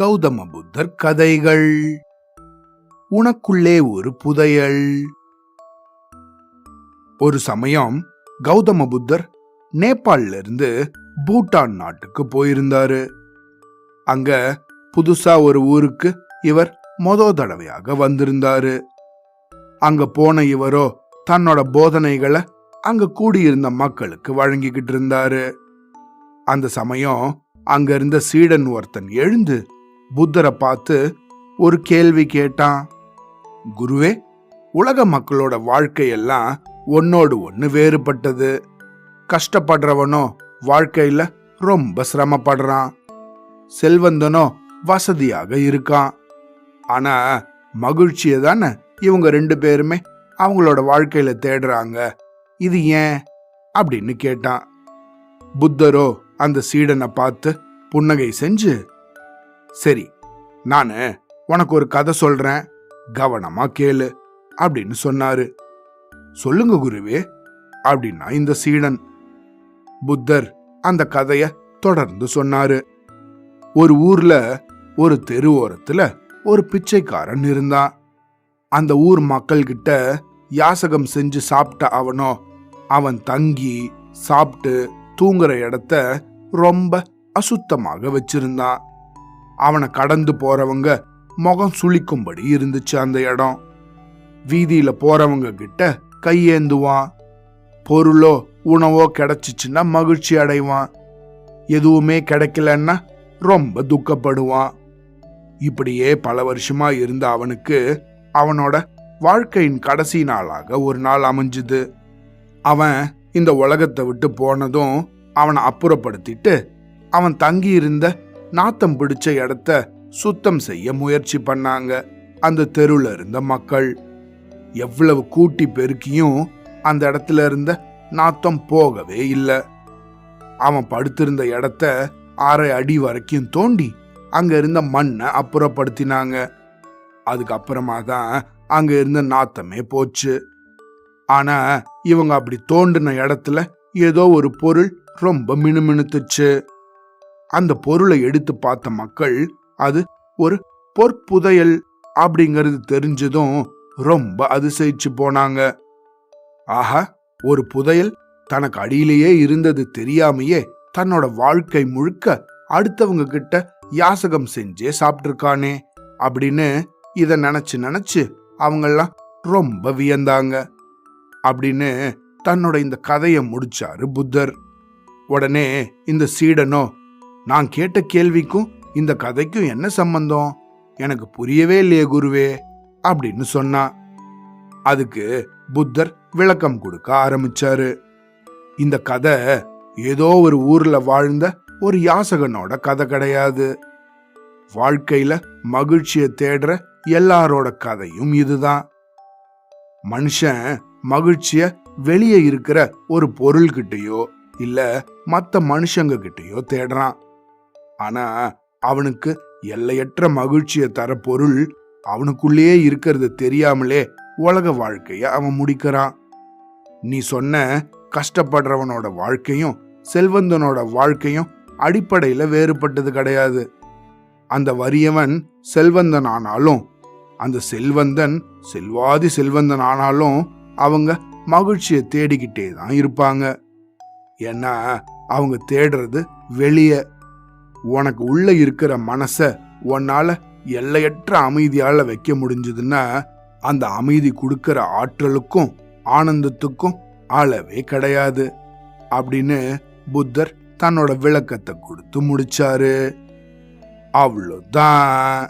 கௌதம புத்தர் கதைகள். உனக்குள்ளே ஒரு புதையல். ஒரு சமயம் கௌதம புத்தர் நேபாள்ல இருந்து பூட்டான் நாட்டுக்கு போயிருந்தாரு. அங்க புதுசா ஒரு ஊருக்கு இவர் மொத தடவையாக வந்திருந்தாரு. அங்க போன இவரோ தன்னோட போதனைகளை அங்க கூடியிருந்த மக்களுக்கு வழங்கிக்கிட்டு இருந்தாரு. அந்த சமயம் அங்க இருந்த சீடன் ஒருத்தன் எழுந்து புத்தரை பார்த்து ஒரு கேள்வி கேட்டான். குருவே உலக மக்களோட வாழ்க்கையெல்லாம் ஒன்னோடு ஒன்று வேறுபட்டது. கஷ்டப்படுறவனோ வாழ்க்கையில ரொம்ப சிரமப்படுறான். செல்வந்தனோ வசதியாக இருக்கான். ஆனா மகிழ்ச்சியை தானே இவங்க ரெண்டு பேருமே அவங்களோட வாழ்க்கையில தேடுறாங்க. இது ஏன்? அப்படின்னு கேட்டான். புத்தரோ அந்த சீடனை பார்த்து புன்னகை செஞ்சு சரி நான் உனக்கு ஒரு கதை சொல்றேன் கவனமா கேளு அப்படின்னு சொன்னாரு. சொல்லுங்க குருவே அப்படின்னா இந்த சீடன். புத்தர் அந்த கதைய தொடர்ந்து சொன்னாரு. ஒரு ஊர்ல ஒரு தெரு ஓரத்துல ஒரு பிச்சைக்காரன் இருந்தான். அந்த ஊர் மக்கள் கிட்ட யாசகம் செஞ்சு சாப்பிட்ட அவனோ அவன் தங்கி சாப்பிட்டு தூங்குற இடத்த ரொம்ப அசுத்தமாக வச்சிருந்தான் அவனை கடந்து போறவங்க முகம் சுளிக்கும்படி இருந்துச்சு அந்த இடம். வீதியில போறவங்க கிட்ட கையேந்துவான். பொருளோ உணவோ கிடைச்சிச்சுன்னா மகிழ்ச்சி அடைவான். எதுவுமே கிடைக்கலன்னா ரொம்ப துக்கப்படுவான். இப்படியே பல வருஷமா இருந்த அவனுக்கு அவனோட வாழ்க்கையின் கடைசி நாளாக ஒரு நாள் அமைஞ்சுது. அவன் இந்த உலகத்தை விட்டு போனதும் அவனை அப்புறப்படுத்திட்டு அவன் தங்கியிருந்த நாத்தம் பிடிச்ச இடத்த சுத்தம் செய்ய முயற்சி பண்ணாங்க. அந்த தெருவில் இருந்த மக்கள். எவ்வளவு கூட்டி பெருக்கியும் அந்த இடத்துல இருந்த நாத்தம் போகவே இல்லை. அவன் படுத்திருந்த இடத்த அரை அடி வரைக்கும் தோண்டி அங்க இருந்த மண்ணை அப்புறப்படுத்தினாங்க. அதுக்கப்புறமா தான் அங்க இருந்த நாத்தமே போச்சு. ஆனா இவங்க அப்படி தோண்டின இடத்துல ஏதோ ஒரு பொருள் ரொம்ப மினுமினுத்துச்சு. அந்த பொருளை எடுத்து பார்த்த மக்கள் அது ஒரு பொற்புதையல் அப்படிங்கிறது தெரிஞ்சதும் ரொம்ப அதிசயிச்சு போனாங்க. ஆஹா ஒரு புதையல் தனக்கு அடியிலேயே இருந்தது தெரியாமையே தன்னோட வாழ்க்கை முழுக்க அடுத்தவங்க கிட்ட யாசகம் செஞ்சே சாப்பிட்ருக்கானே அப்படின்னு இதை நினச்சி நினச்சி அவங்கெல்லாம் ரொம்ப வியந்தாங்க. அப்படின்னு தன்னோட இந்த கதையை முடிச்சாரு புத்தர். உடனே இந்த சீடனோ நான் கேட்ட கேள்விக்கும் இந்த கதைக்கும் என்ன சம்பந்தம்? எனக்கு புரியவே இல்லையே குருவே அப்படின்னு சொன்னான் அதுக்கு புத்தர் விளக்கம் கொடுக்க ஆரம்பிச்சாரு. இந்த கதை ஏதோ ஒரு ஊர்ல வாழ்ந்த ஒரு யாசகனோட கதை கிடையாது. வாழ்க்கையில மகிழ்ச்சியை தேடுற எல்லாரோட கதையும் இதுதான். மனுஷன் மகிழ்ச்சிய வெளியே இருக்கிற ஒரு பொருள்கிட்டயோ இல்ல மற்ற மனுஷங்க கிட்டேயோ தேடுறான். ஆனா அவனுக்கு எல்லையற்ற மகிழ்ச்சியை தர பொருள் அவனுக்குள்ளேயே இருக்கிறது தெரியாமலே உலக வாழ்க்கைய அவன் முடிக்கிறான். நீ சொன்ன கஷ்டப்படுறவனோட வாழ்க்கையும் செல்வந்தனோட வாழ்க்கையும் அடிப்படையில வேறுபட்டது கிடையாது. அந்த வறியவன் செல்வந்தன் ஆனாலும் அந்த செல்வந்தன் செல்வாதி செல்வந்தன் ஆனாலும் அவங்க மகிழ்ச்சியை தேடிக்கிட்டே தான் இருப்பாங்க. ஏன்னா அவங்க தேடுறது வெளியே. உனக்கு உள்ள இருக்கிற மனசை உன்னால எல்லையற்ற அமைதியால் வைக்க முடிஞ்சதுன்னா அந்த அமைதி கொடுக்கிற ஆற்றலுக்கும் ஆனந்தத்துக்கும் அளவே கிடையாது அப்படின்னு புத்தர் தன்னோட விளக்கத்தை கொடுத்து முடிச்சாரு. அவ்வளோதான்